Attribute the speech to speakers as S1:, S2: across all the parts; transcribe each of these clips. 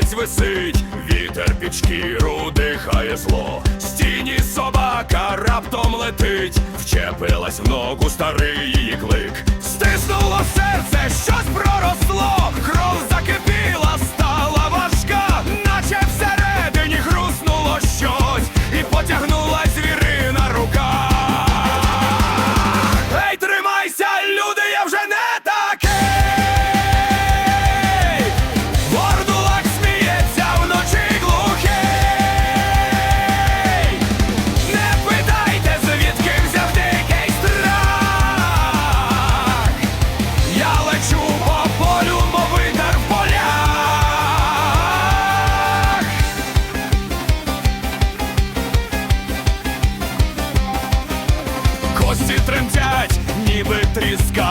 S1: Вітерець висить, вітер під шкіру дихає зло. Стіні собака раптом летить, вчепилась в ногу старий її клик. Стиснуло серце, що тріска.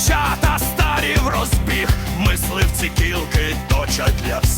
S1: дівчата старі в розбіг, мисливці кілки точать для всіх.